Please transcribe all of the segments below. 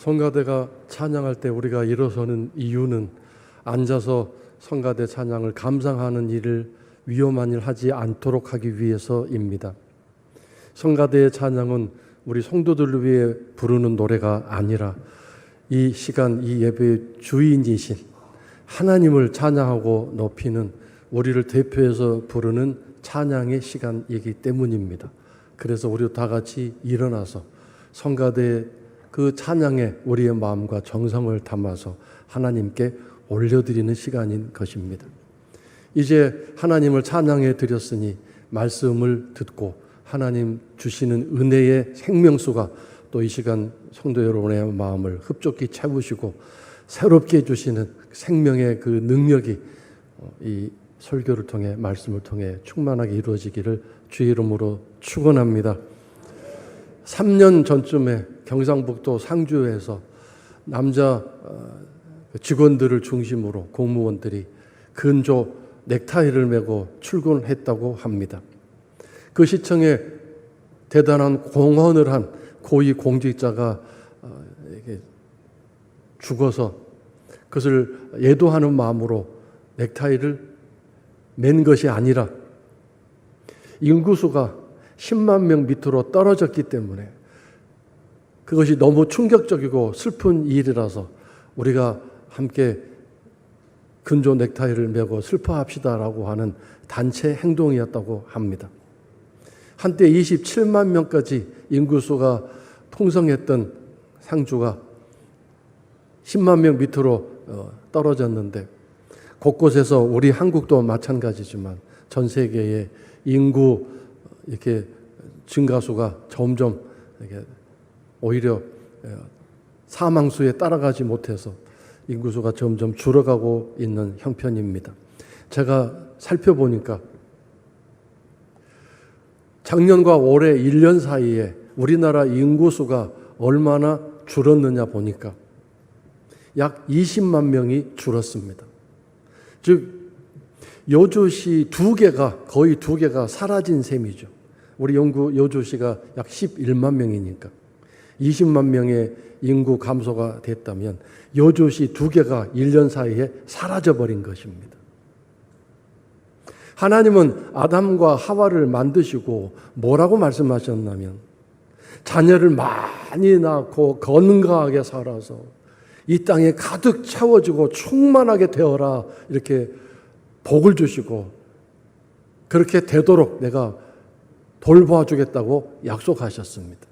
성가대가 찬양할 때 우리가 일어서는 이유는 앉아서 성가대 찬양을 감상하는 일을 위험한 일 하지 않도록 하기 위해서입니다. 성가대의 찬양은 우리 성도들을 위해 부르는 노래가 아니라 이 시간 이 예배의 주인이신 하나님을 찬양하고 높이는 우리를 대표해서 부르는 찬양의 시간이기 때문입니다. 그래서 우리 다 같이 일어나서 성가대 그 찬양에 우리의 마음과 정성을 담아서 하나님께 올려드리는 시간인 것입니다. 이제 하나님을 찬양해 드렸으니 말씀을 듣고 하나님 주시는 은혜의 생명수가 또 이 시간 성도 여러분의 마음을 흡족히 채우시고 새롭게 해주시는 생명의 그 능력이 이 설교를 통해 말씀을 통해 충만하게 이루어지기를 주의 이름으로 축원합니다. 3년 전쯤에 경상북도 상주에서 남자 어, 직원들을 중심으로 공무원들이 근조 넥타이를 메고 출근했다고 합니다. 그 시청에 대단한 공헌을 한 고위 공직자가 어, 죽어서 그것을 예도하는 마음으로 넥타이를 맨 것이 아니라 인구수가 10만 명 밑으로 떨어졌기 때문에 그것이 너무 충격적이고 슬픈 일이라서 우리가 함께 근조 넥타이를 메고 슬퍼합시다라고 하는 단체 행동이었다고 합니다. 한때 27만 명까지 인구수가 통성했던 상주가 10만 명 밑으로 어, 떨어졌는데 곳곳에서 우리 한국도 마찬가지지만 전 세계의 인구 이렇게 증가수가 점점 이렇게 오히려 어, 사망수에 따라가지 못해서 인구수가 점점 줄어가고 있는 형편입니다. 제가 살펴보니까 작년과 올해 1년 사이에 우리나라 인구수가 얼마나 줄었느냐 보니까 약 20만 명이 줄었습니다. 즉 여주시 두 개가 거의 두 개가 사라진 셈이죠. 우리 영구 여주시가 약 11만 명이니까 20만 명의 인구 감소가 됐다면 여주시 두 개가 1년 사이에 사라져 버린 것입니다. 하나님은 아담과 하와를 만드시고 뭐라고 말씀하셨냐면 자녀를 많이 낳고 건강하게 살아서 이 땅에 가득 채워지고 충만하게 되어라 이렇게 복을 주시고 그렇게 되도록 내가 돌봐주겠다고 약속하셨습니다.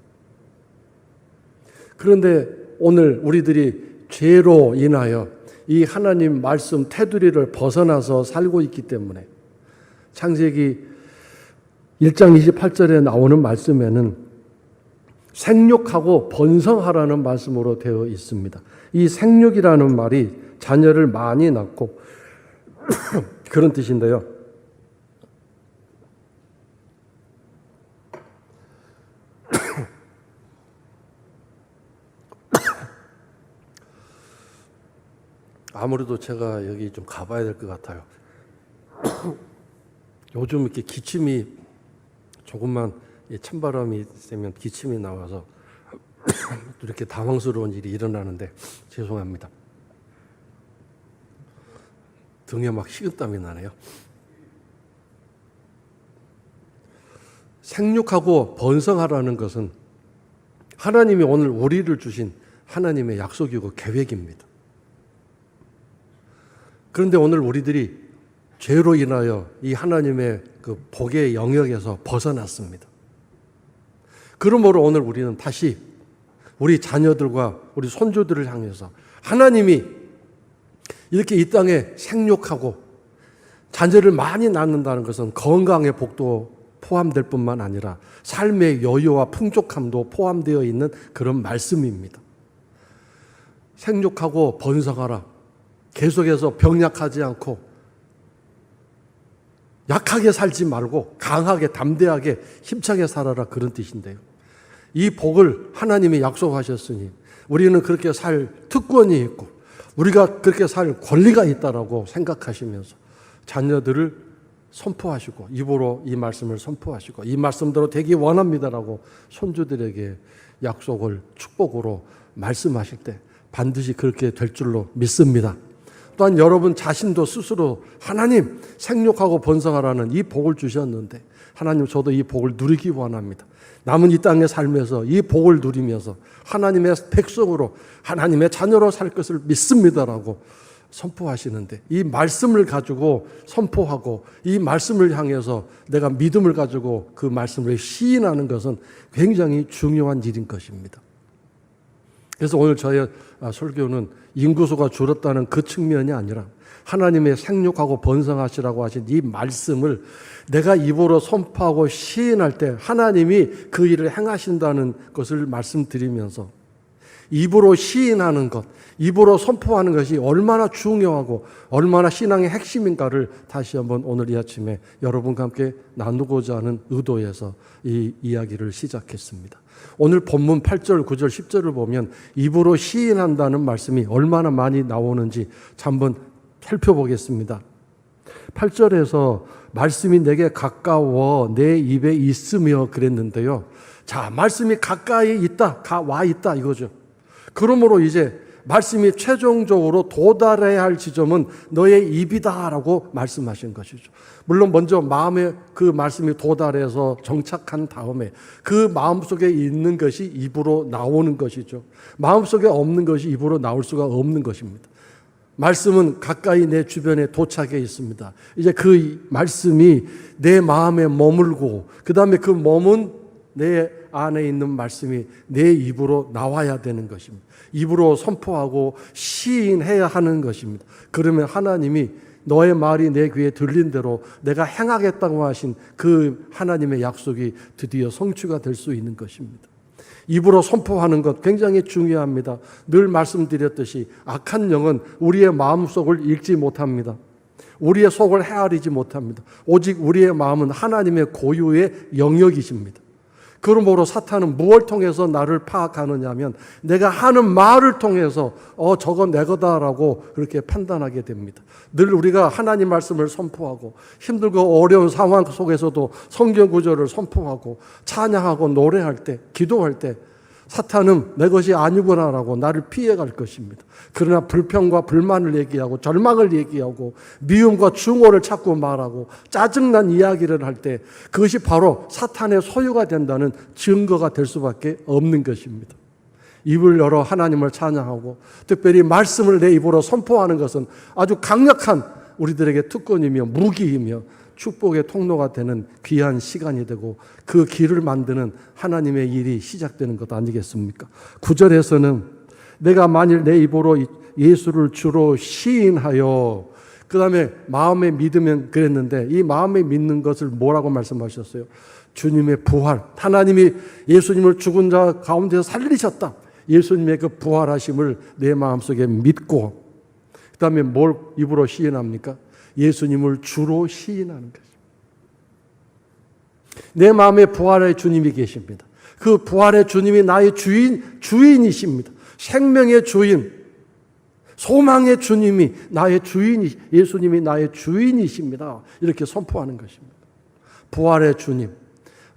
그런데 오늘 우리들이 죄로 인하여 이 하나님 말씀 테두리를 벗어나서 살고 있기 때문에 창세기 1장 28절에 나오는 말씀에는 생육하고 번성하라는 말씀으로 되어 있습니다. 이 생육이라는 말이 자녀를 많이 낳고 그런 뜻인데요. 아무래도 제가 여기 좀 가봐야 될 것 같아요. 요즘 이렇게 기침이 조금만 찬바람이 세면 기침이 나와서 이렇게 당황스러운 일이 일어나는데 죄송합니다. 등에 막 식은땀이 나네요. 생육하고 번성하라는 것은 하나님이 오늘 우리를 주신 하나님의 약속이고 계획입니다. 그런데 오늘 우리들이 죄로 인하여 이 하나님의 그 복의 영역에서 벗어났습니다. 그러므로 오늘 우리는 다시 우리 자녀들과 우리 손주들을 향해서 하나님이 이렇게 이 땅에 생육하고 자녀를 많이 낳는다는 것은 건강의 복도 포함될 뿐만 아니라 삶의 여유와 풍족함도 포함되어 있는 그런 말씀입니다. 생육하고 번성하라. 계속해서 병약하지 않고 약하게 살지 말고 강하게 담대하게 힘차게 살아라 그런 뜻인데요. 이 복을 하나님이 약속하셨으니 우리는 그렇게 살 특권이 있고 우리가 그렇게 살 권리가 있다라고 생각하시면서 자녀들을 선포하시고 입으로 이 말씀을 선포하시고 이 말씀대로 되기 원합니다라고 손주들에게 약속을 축복으로 말씀하실 때 반드시 그렇게 될 줄로 믿습니다. 또한 여러분 자신도 스스로 하나님 생육하고 번성하라는 이 복을 주셨는데 하나님 저도 이 복을 누리기 원합니다. 남은 이 땅의 삶에서 이 복을 누리면서 하나님의 백성으로 하나님의 자녀로 살 것을 믿습니다라고 선포하시는데 이 말씀을 가지고 선포하고 이 말씀을 향해서 내가 믿음을 가지고 그 말씀을 시인하는 것은 굉장히 중요한 일인 것입니다. 그래서 오늘 저의 아, 설교는 인구수가 줄었다는 그 측면이 아니라 하나님의 생육하고 번성하시라고 하신 이 말씀을 내가 입으로 선포하고 시인할 때 하나님이 그 일을 행하신다는 것을 말씀드리면서 입으로 시인하는 것, 입으로 선포하는 것이 얼마나 중요하고 얼마나 신앙의 핵심인가를 다시 한번 오늘 이 아침에 여러분과 함께 나누고자 하는 의도에서 이 이야기를 시작했습니다. 오늘 본문 8절, 9절, 10절을 보면 입으로 시인한다는 말씀이 얼마나 많이 나오는지 한번 살펴보겠습니다. 8절에서 말씀이 내게 가까워 내 입에 있으며 그랬는데요. 자, 말씀이 가까이 있다, 가, 와 있다 이거죠. 그러므로 이제 말씀이 최종적으로 도달해야 할 지점은 너의 입이다라고 말씀하신 것이죠. 물론 먼저 마음에 그 말씀이 도달해서 정착한 다음에 그 마음 속에 있는 것이 입으로 나오는 것이죠. 마음 속에 없는 것이 입으로 나올 수가 없는 것입니다. 말씀은 가까이 내 주변에 도착해 있습니다. 이제 그 말씀이 내 마음에 머물고 그 다음에 그 몸은 내 안에 있는 말씀이 내 입으로 나와야 되는 것입니다. 입으로 선포하고 시인해야 하는 것입니다. 그러면 하나님이 너의 말이 내 귀에 들린 대로 내가 행하겠다고 하신 그 하나님의 약속이 드디어 성취가 될 수 있는 것입니다. 입으로 선포하는 것 굉장히 중요합니다. 늘 말씀드렸듯이 악한 영은 우리의 마음속을 읽지 못합니다. 우리의 속을 헤아리지 못합니다. 오직 우리의 마음은 하나님의 고유의 영역이십니다. 그러므로 사탄은 무엇을 통해서 나를 파악하느냐면 내가 하는 말을 통해서 어 저건 내 거다라고 그렇게 판단하게 됩니다. 늘 우리가 하나님 말씀을 선포하고 힘들고 어려운 상황 속에서도 성경 구절을 선포하고 찬양하고 노래할 때 기도할 때 사탄은 내 것이 아니구나라고 나를 피해갈 것입니다. 그러나 불평과 불만을 얘기하고 절망을 얘기하고 미움과 증오를 찾고 말하고 짜증난 이야기를 할 때 그것이 바로 사탄의 소유가 된다는 증거가 될 수밖에 없는 것입니다. 입을 열어 하나님을 찬양하고 특별히 말씀을 내 입으로 선포하는 것은 아주 강력한 우리들에게 특권이며 무기이며 축복의 통로가 되는 귀한 시간이 되고 그 길을 만드는 하나님의 일이 시작되는 것 아니겠습니까? 구절에서는 내가 만일 내 입으로 예수를 주로 시인하여 그 다음에 마음에 믿으면 그랬는데 이 마음에 믿는 것을 뭐라고 말씀하셨어요? 주님의 부활. 하나님이 예수님을 죽은 자 가운데서 살리셨다. 예수님의 그 부활하심을 내 마음속에 믿고 그 다음에 뭘 입으로 시인합니까? 예수님을 주로 시인하는 것입니다. 내 마음에 부활의 주님이 계십니다. 그 부활의 주님이 나의 주인, 주인이십니다. 생명의 주인, 소망의 주님이 나의 주인이, 예수님이 나의 주인이십니다. 이렇게 선포하는 것입니다. 부활의 주님,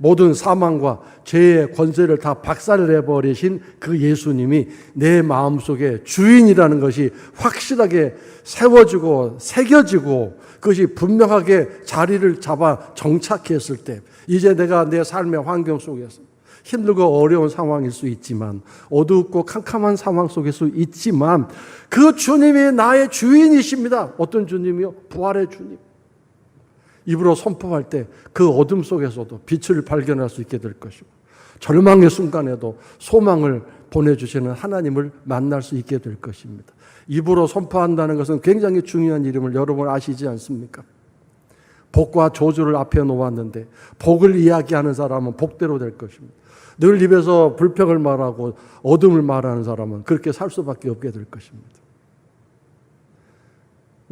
모든 사망과 죄의 권세를 다 박살내 버리신 그 예수님이 내 마음속에 주인이라는 것이 확실하게 세워지고 새겨지고 그것이 분명하게 자리를 잡아 정착했을 때 이제 내가 내 삶의 환경 속에서 힘들고 어려운 상황일 수 있지만 어둡고 캄캄한 상황 속일 수 있지만 그 주님이 나의 주인이십니다. 어떤 주님이요? 부활의 주님. 입으로 선포할 때 그 어둠 속에서도 빛을 발견할 수 있게 될 것이고 절망의 순간에도 소망을 보내주시는 하나님을 만날 수 있게 될 것입니다. 입으로 선포한다는 것은 굉장히 중요한 이름을 여러분 아시지 않습니까? 복과 조주를 앞에 놓았는데 복을 이야기하는 사람은 복대로 될 것입니다. 늘 입에서 불평을 말하고 어둠을 말하는 사람은 그렇게 살 수밖에 없게 될 것입니다.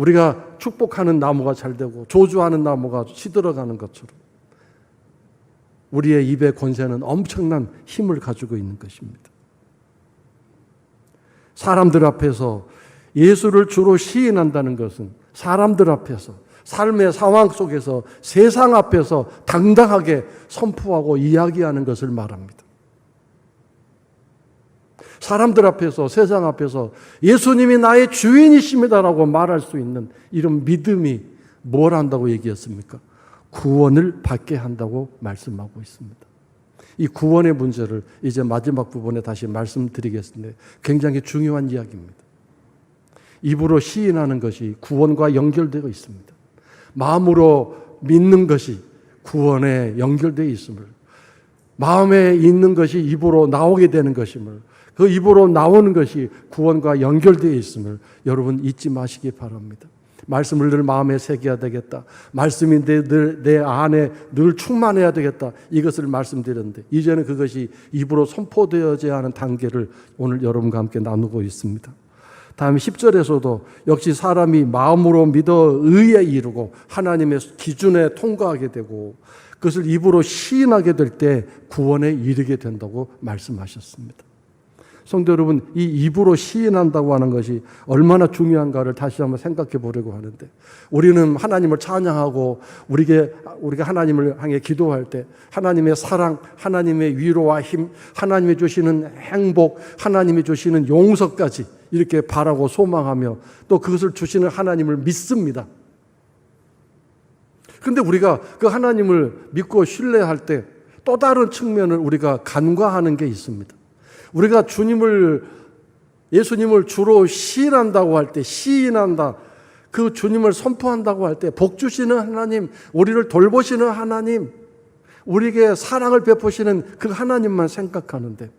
우리가 축복하는 나무가 잘 되고 조주하는 나무가 시들어가는 것처럼 우리의 입의 권세는 엄청난 힘을 가지고 있는 것입니다. 사람들 앞에서 예수를 주로 시인한다는 것은 사람들 앞에서 삶의 상황 속에서 세상 앞에서 당당하게 선포하고 이야기하는 것을 말합니다. 사람들 앞에서 세상 앞에서 예수님이 나의 주인이십니다라고 말할 수 있는 이런 믿음이 뭘 한다고 얘기했습니까? 구원을 받게 한다고 말씀하고 있습니다. 이 구원의 문제를 이제 마지막 부분에 다시 말씀드리겠습니다. 굉장히 중요한 이야기입니다. 입으로 시인하는 것이 구원과 연결되어 있습니다. 마음으로 믿는 것이 구원에 연결되어 있음을 마음에 있는 것이 입으로 나오게 되는 것임을 그 입으로 나오는 것이 구원과 연결되어 있음을 여러분 잊지 마시기 바랍니다. 말씀을 늘 마음에 새겨야 되겠다. 말씀이 내, 늘, 내 안에 늘 충만해야 되겠다. 이것을 말씀드렸는데, 이제는 그것이 입으로 선포되어져야 하는 단계를 오늘 여러분과 함께 나누고 있습니다. 다음 10절에서도 역시 사람이 마음으로 믿어 의에 이르고 하나님의 기준에 통과하게 되고 그것을 입으로 시인하게 될 때 구원에 이르게 된다고 말씀하셨습니다. 성도 여러분, 이 입으로 시인한다고 하는 것이 얼마나 중요한가를 다시 한번 생각해 보려고 하는데, 우리는 하나님을 찬양하고, 우리게, 우리가 하나님을 향해 기도할 때, 하나님의 사랑, 하나님의 위로와 힘, 하나님이 주시는 행복, 하나님이 주시는 용서까지 이렇게 바라고 소망하며, 또 그것을 주시는 하나님을 믿습니다. 근데 우리가 그 하나님을 믿고 신뢰할 때, 또 다른 측면을 우리가 간과하는 게 있습니다. 우리가 주님을 예수님을 주로 시인한다고 할 때 시인한다. 그 주님을 선포한다고 할 때 복 주시는 하나님, 우리를 돌보시는 하나님, 우리에게 사랑을 베푸시는 그 하나님만 생각하는데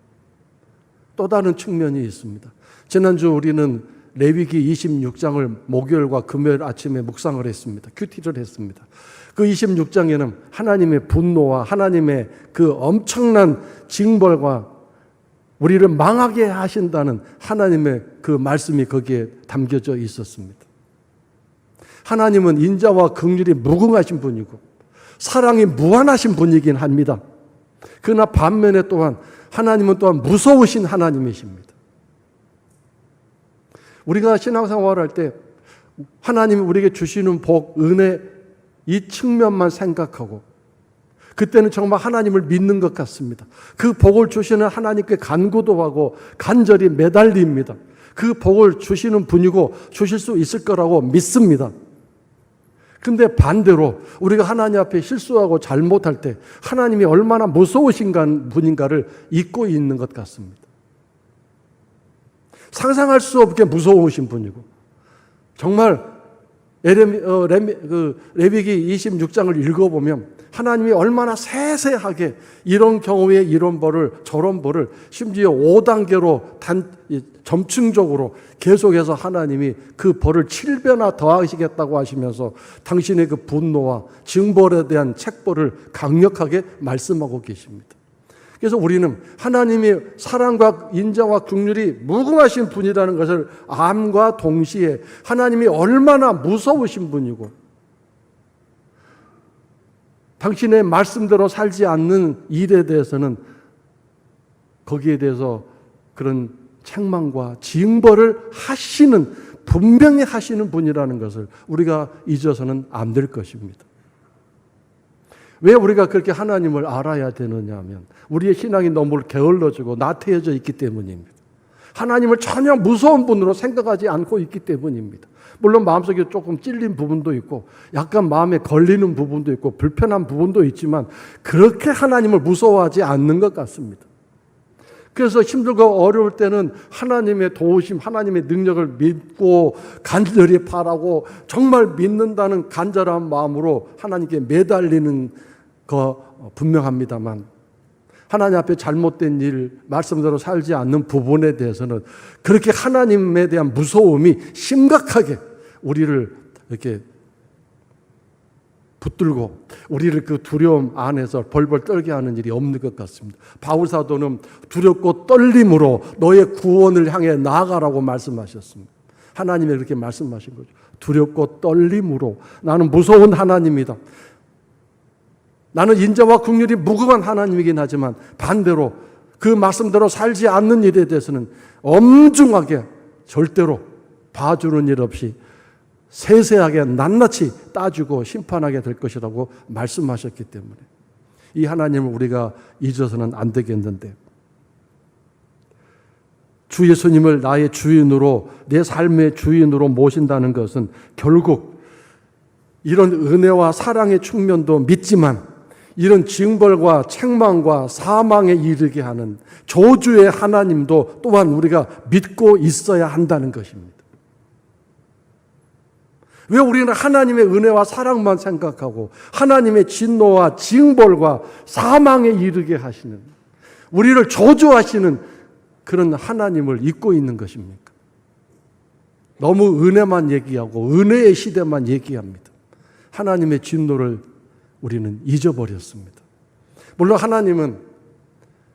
또 다른 측면이 있습니다. 지난주 우리는 레위기 26장을 목요일과 금요일 아침에 묵상을 했습니다. 큐티를 했습니다. 그 26장에는 하나님의 분노와 하나님의 그 엄청난 징벌과 우리를 망하게 하신다는 하나님의 그 말씀이 거기에 담겨져 있었습니다. 하나님은 인자와 긍휼이 무궁하신 분이고 사랑이 무한하신 분이긴 합니다. 그러나 반면에 또한 하나님은 또한 무서우신 하나님이십니다. 우리가 신앙생활할 때 하나님이 우리에게 주시는 복, 은혜 이 측면만 생각하고 그때는 정말 하나님을 믿는 것 같습니다. 그 복을 주시는 하나님께 간구도 하고 간절히 매달립니다. 그 복을 주시는 분이고 주실 수 있을 거라고 믿습니다. 근데 반대로 우리가 하나님 앞에 실수하고 잘못할 때 하나님이 얼마나 무서우신 분인가를 잊고 있는 것 같습니다. 상상할 수 없게 무서우신 분이고 정말 에레미, 어, 레미, 그 레비기 26장을 읽어보면 하나님이 얼마나 세세하게 이런 경우에 이런 벌을 저런 벌을 심지어 5단계로 단, 점층적으로 계속해서 하나님이 그 벌을 7배나 더하시겠다고 하시면서 당신의 그 분노와 징벌에 대한 책벌을 강력하게 말씀하고 계십니다. 그래서 우리는 하나님이 사랑과 인자와 국률이 무궁하신 분이라는 것을 암과 동시에 하나님이 얼마나 무서우신 분이고 당신의 말씀대로 살지 않는 일에 대해서는 거기에 대해서 그런 책망과 징벌을 하시는 분명히 하시는 분이라는 것을 우리가 잊어서는 안 될 것입니다. 왜 우리가 그렇게 하나님을 알아야 되느냐 하면 우리의 신앙이 너무 게을러지고 나태해져 있기 때문입니다. 하나님을 전혀 무서운 분으로 생각하지 않고 있기 때문입니다. 물론 마음속에 조금 찔린 부분도 있고 약간 마음에 걸리는 부분도 있고 불편한 부분도 있지만 그렇게 하나님을 무서워하지 않는 것 같습니다. 그래서 힘들고 어려울 때는 하나님의 도우심, 하나님의 능력을 믿고 간절히 바라고 정말 믿는다는 간절한 마음으로 하나님께 매달리는 거 분명합니다만 하나님 앞에 잘못된 일, 말씀대로 살지 않는 부분에 대해서는 그렇게 하나님에 대한 무서움이 심각하게 우리를 이렇게 붙들고 우리를 그 두려움 안에서 벌벌 떨게 하는 일이 없는 것 같습니다. 바울 사도는 두렵고 떨림으로 너의 구원을 향해 나아가라고 말씀하셨습니다. 하나님이 그렇게 말씀하신 거죠. 두렵고 떨림으로 나는 무서운 하나님이다. 나는 인자와 국률이 무궁한 하나님이긴 하지만 반대로 그 말씀대로 살지 않는 일에 대해서는 엄중하게 절대로 봐주는 일 없이 세세하게 낱낱이 따지고 심판하게 될 것이라고 말씀하셨기 때문에 이 하나님을 우리가 잊어서는 안 되겠는데 주 예수님을 나의 주인으로 내 삶의 주인으로 모신다는 것은 결국 이런 은혜와 사랑의 측면도 믿지만 이런 징벌과 책망과 사망에 이르게 하는 저주의 하나님도 또한 우리가 믿고 있어야 한다는 것입니다. 왜 우리는 하나님의 은혜와 사랑만 생각하고 하나님의 진노와 징벌과 사망에 이르게 하시는 우리를 저주하시는 그런 하나님을 잊고 있는 것입니까? 너무 은혜만 얘기하고 은혜의 시대만 얘기합니다. 하나님의 진노를 우리는 잊어버렸습니다. 물론 하나님은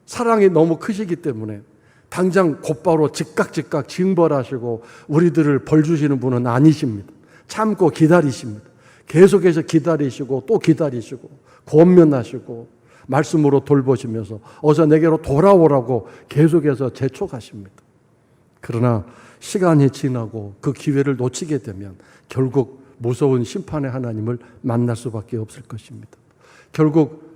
사랑이 너무 크시기 때문에 당장 곧바로 즉각 즉각 징벌하시고 우리들을 벌 주시는 분은 아니십니다. 참고 기다리십니다. 계속해서 기다리시고 또 기다리시고 권면하시고 말씀으로 돌보시면서 어서 내게로 돌아오라고 계속해서 재촉하십니다. 그러나 시간이 지나고 그 기회를 놓치게 되면 결국 무서운 심판의 하나님을 만날 수밖에 없을 것입니다. 결국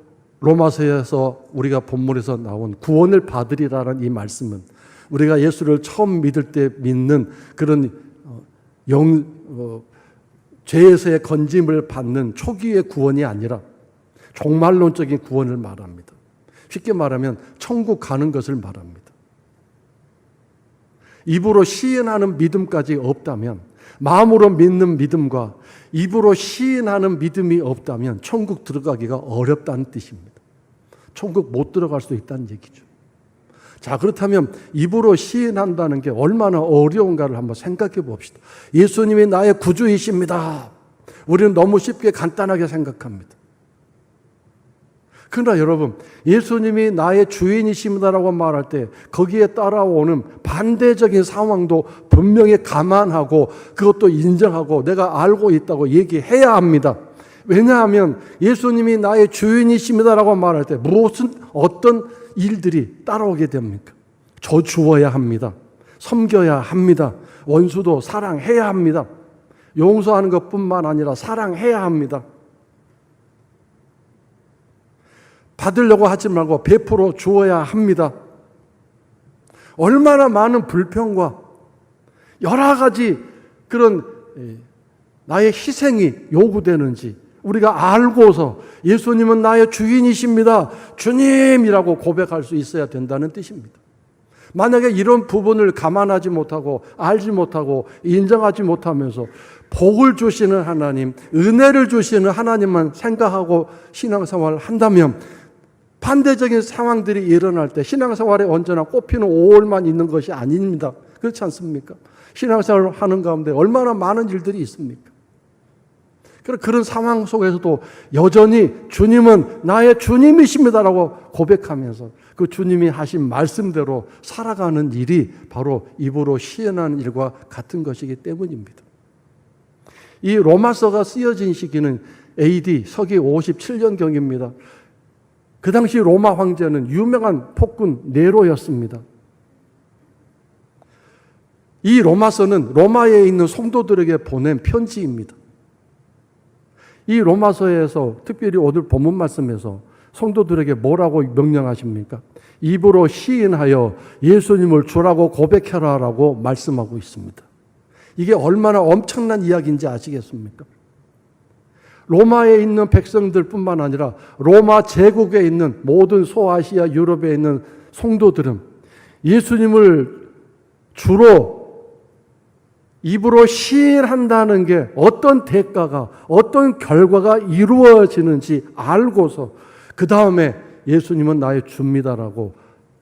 로마서에서 우리가 본문에서 나온 구원을 받으리라는 이 말씀은 우리가 예수를 처음 믿을 때 믿는 그런 어, 영 어, 죄에서의 건짐을 받는 초기의 구원이 아니라 종말론적인 구원을 말합니다. 쉽게 말하면 천국 가는 것을 말합니다. 입으로 시인하는 믿음까지 없다면 마음으로 믿는 믿음과 입으로 시인하는 믿음이 없다면 천국 들어가기가 어렵다는 뜻입니다. 천국 못 들어갈 수 있다는 얘기죠. 자, 그렇다면 입으로 시인한다는 게 얼마나 어려운가를 한번 생각해 봅시다. 예수님이 나의 구주이십니다. 우리는 너무 쉽게 간단하게 생각합니다. 그러나 여러분, 예수님이 나의 주인이십니다라고 말할 때 거기에 따라오는 반대적인 상황도 분명히 감안하고 그것도 인정하고 내가 알고 있다고 얘기해야 합니다. 왜냐하면 예수님이 나의 주인이십니다라고 말할 때 무슨 어떤 일들이 따라오게 됩니까? 저 주어야 합니다. 섬겨야 합니다. 원수도 사랑해야 합니다. 용서하는 것뿐만 아니라 사랑해야 합니다. 받으려고 하지 말고 베풀어 주어야 합니다. 얼마나 많은 불평과 여러 가지 그런 나의 희생이 요구되는지 우리가 알고서 예수님은 나의 주인이십니다. 주님이라고 고백할 수 있어야 된다는 뜻입니다. 만약에 이런 부분을 감안하지 못하고 알지 못하고 인정하지 못하면서 복을 주시는 하나님, 은혜를 주시는 하나님만 생각하고 신앙생활을 한다면 반대적인 상황들이 일어날 때 신앙생활에 언제나 꽃피는 5월만 있는 것이 아닙니다. 그렇지 않습니까? 신앙생활을 하는 가운데 얼마나 많은 일들이 있습니까? 그런 상황 속에서도 여전히 주님은 나의 주님이십니다라고 고백하면서 그 주님이 하신 말씀대로 살아가는 일이 바로 입으로 시연하는 일과 같은 것이기 때문입니다. 이 로마서가 쓰여진 시기는 AD 서기 57년경입니다. 그 당시 로마 황제는 유명한 폭군 네로였습니다. 이 로마서는 로마에 있는 성도들에게 보낸 편지입니다. 이 로마서에서 특별히 오늘 본문 말씀에서 성도들에게 뭐라고 명령하십니까? 입으로 시인하여 예수님을 주라고 고백해라라고 말씀하고 있습니다. 이게 얼마나 엄청난 이야기인지 아시겠습니까? 로마에 있는 백성들 뿐만 아니라 로마 제국에 있는 모든 소아시아 유럽에 있는 성도들은 예수님을 주로 입으로 시인한다는 게 어떤 대가가, 어떤 결과가 이루어지는지 알고서 그 다음에 예수님은 나의 주입니다라고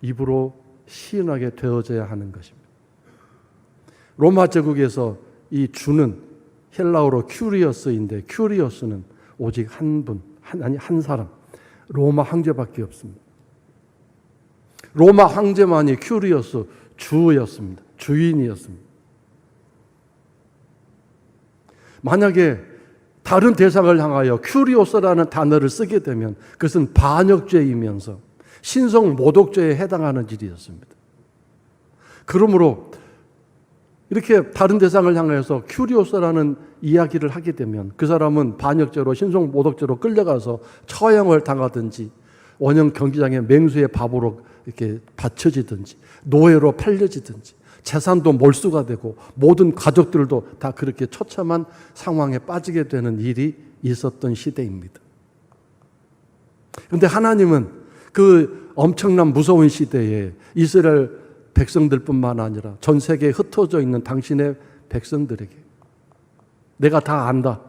입으로 시인하게 되어져야 하는 것입니다. 로마 제국에서 이 주는 헬라어로 큐리어스인데 큐리어스는 오직 한 분, 한, 아니 한 사람, 로마 황제밖에 없습니다. 로마 황제만이 큐리어스 주였습니다. 주인이었습니다. 만약에 다른 대상을 향하여 큐리오스라는 단어를 쓰게 되면 그것은 반역죄이면서 신성 모독죄에 해당하는 일이었습니다. 그러므로 이렇게 다른 대상을 향해서 큐리오스라는 이야기를 하게 되면 그 사람은 반역죄로 신성 모독죄로 끌려가서 처형을 당하든지 원형 경기장에 맹수의 밥으로 이렇게 받쳐지든지 노예로 팔려지든지 재산도 몰수가 되고 모든 가족들도 다 그렇게 처참한 상황에 빠지게 되는 일이 있었던 시대입니다. 그런데 하나님은 그 엄청난 무서운 시대에 이스라엘 백성들뿐만 아니라 전 세계에 흩어져 있는 당신의 백성들에게 내가 다 안다.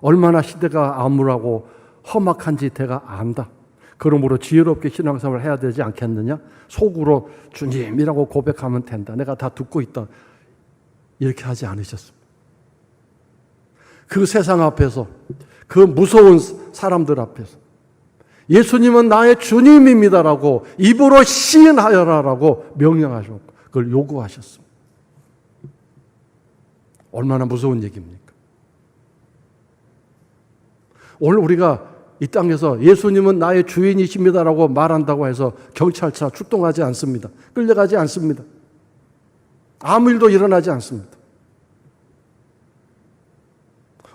얼마나 시대가 암울하고 험악한지 내가 안다. 그러므로 지혜롭게 신앙생활을 해야 되지 않겠느냐? 속으로 주님이라고 고백하면 된다. 내가 다 듣고 있다. 이렇게 하지 않으셨습니다. 그 세상 앞에서 그 무서운 사람들 앞에서 예수님은 나의 주님입니다라고 입으로 시인하여라라고 명령하셨고 그걸 요구하셨습니다. 얼마나 무서운 얘기입니까? 오늘 우리가 이 땅에서 예수님은 나의 주인이십니다라고 말한다고 해서 경찰차 출동하지 않습니다. 끌려가지 않습니다. 아무 일도 일어나지 않습니다.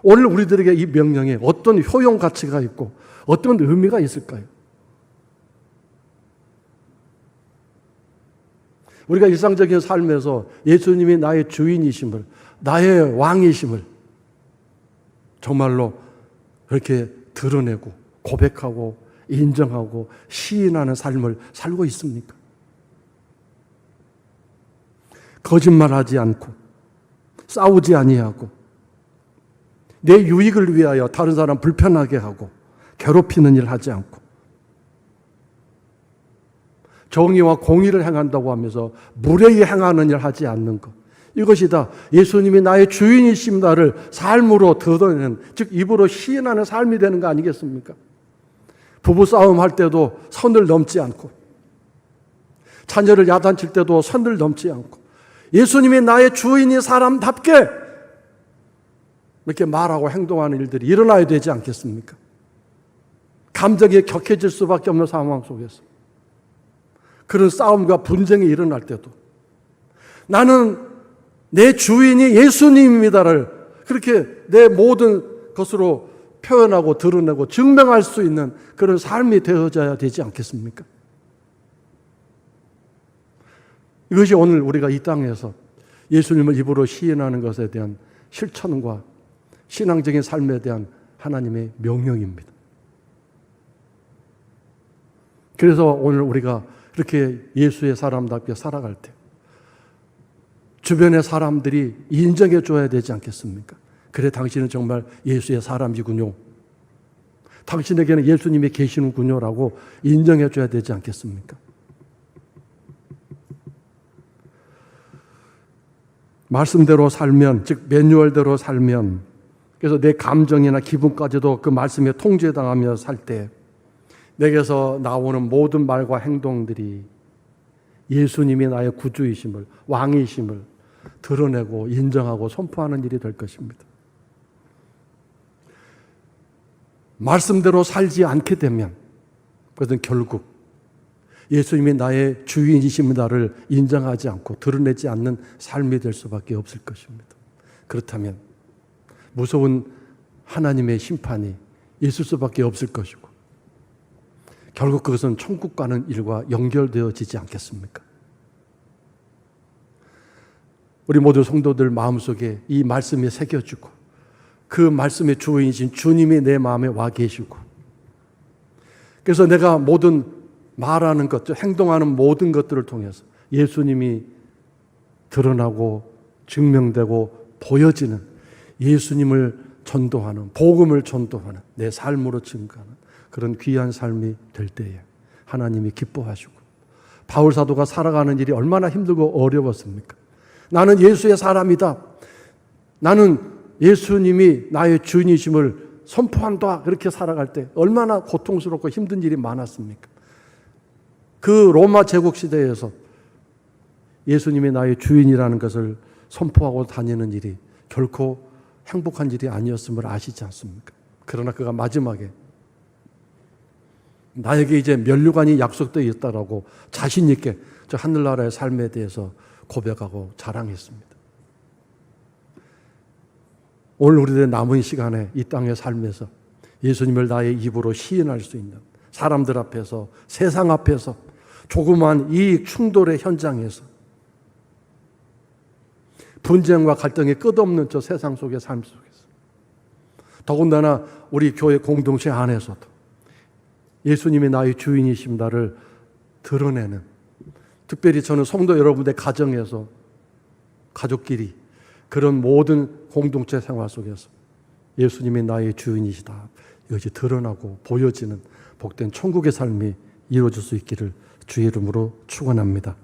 오늘 우리들에게 이 명령에 어떤 효용 가치가 있고 어떤 의미가 있을까요? 우리가 일상적인 삶에서 예수님이 나의 주인이심을, 나의 왕이심을 정말로 그렇게 드러내고 고백하고 인정하고 시인하는 삶을 살고 있습니까? 거짓말하지 않고 싸우지 아니하고 내 유익을 위하여 다른 사람 불편하게 하고 괴롭히는 일 하지 않고 정의와 공의를 행한다고 하면서 무례히 행하는 일 하지 않는 것. 이것이 다 예수님이 나의 주인이십니다를 삶으로 드러내는, 즉, 입으로 시인하는 삶이 되는 거 아니겠습니까? 부부 싸움 할 때도 선을 넘지 않고, 자녀를 야단칠 때도 선을 넘지 않고, 예수님이 나의 주인이 사람답게 이렇게 말하고 행동하는 일들이 일어나야 되지 않겠습니까? 감정이 격해질 수밖에 없는 상황 속에서. 그런 싸움과 분쟁이 일어날 때도 나는 내 주인이 예수님입니다를 그렇게 내 모든 것으로 표현하고 드러내고 증명할 수 있는 그런 삶이 되어져야 되지 않겠습니까? 이것이 오늘 우리가 이 땅에서 예수님을 입으로 시인하는 것에 대한 실천과 신앙적인 삶에 대한 하나님의 명령입니다. 그래서 오늘 우리가 그렇게 예수의 사람답게 살아갈 때 주변의 사람들이 인정해 줘야 되지 않겠습니까? 그래 당신은 정말 예수의 사람이군요. 당신에게는 예수님이 계시는군요라고 인정해 줘야 되지 않겠습니까? 말씀대로 살면 즉 매뉴얼대로 살면 그래서 내 감정이나 기분까지도 그 말씀에 통제당하며 살 때 내게서 나오는 모든 말과 행동들이 예수님이 나의 구주이심을, 왕이심을 드러내고 인정하고 선포하는 일이 될 것입니다. 말씀대로 살지 않게 되면 그것은 결국 예수님이 나의 주인이십니다를 인정하지 않고 드러내지 않는 삶이 될 수밖에 없을 것입니다. 그렇다면 무서운 하나님의 심판이 있을 수밖에 없을 것이고 결국 그것은 천국 가는 일과 연결되어지지 않겠습니까? 우리 모두 성도들 마음속에 이 말씀이 새겨지고 그 말씀의 주인이신 주님이 내 마음에 와 계시고 그래서 내가 모든 말하는 것, 행동하는 모든 것들을 통해서 예수님이 드러나고 증명되고 보여지는 예수님을 전도하는 복음을 전도하는 내 삶으로 증가하는 그런 귀한 삶이 될 때에 하나님이 기뻐하시고 바울 사도가 살아가는 일이 얼마나 힘들고 어려웠습니까? 나는 예수의 사람이다. 나는 예수님이 나의 주인이심을 선포한다. 그렇게 살아갈 때 얼마나 고통스럽고 힘든 일이 많았습니까? 그 로마 제국 시대에서 예수님이 나의 주인이라는 것을 선포하고 다니는 일이 결코 행복한 일이 아니었음을 아시지 않습니까? 그러나 그가 마지막에 나에게 이제 면류관이 약속되어 있다라고 자신 있게 저 하늘나라의 삶에 대해서 고백하고 자랑했습니다. 오늘 우리들의 남은 시간에 이 땅의 삶에서 예수님을 나의 입으로 시인할 수 있는 사람들 앞에서 세상 앞에서 조그마한 이익 충돌의 현장에서 분쟁과 갈등이 끝없는 저 세상 속의 삶 속에서 더군다나 우리 교회 공동체 안에서도 예수님이 나의 주인이십니다를 드러내는 특별히 저는 성도 여러분의 가정에서 가족끼리 그런 모든 공동체 생활 속에서 예수님이 나의 주인이시다. 이것이 드러나고 보여지는 복된 천국의 삶이 이루어질 수 있기를 주의 이름으로 축원합니다.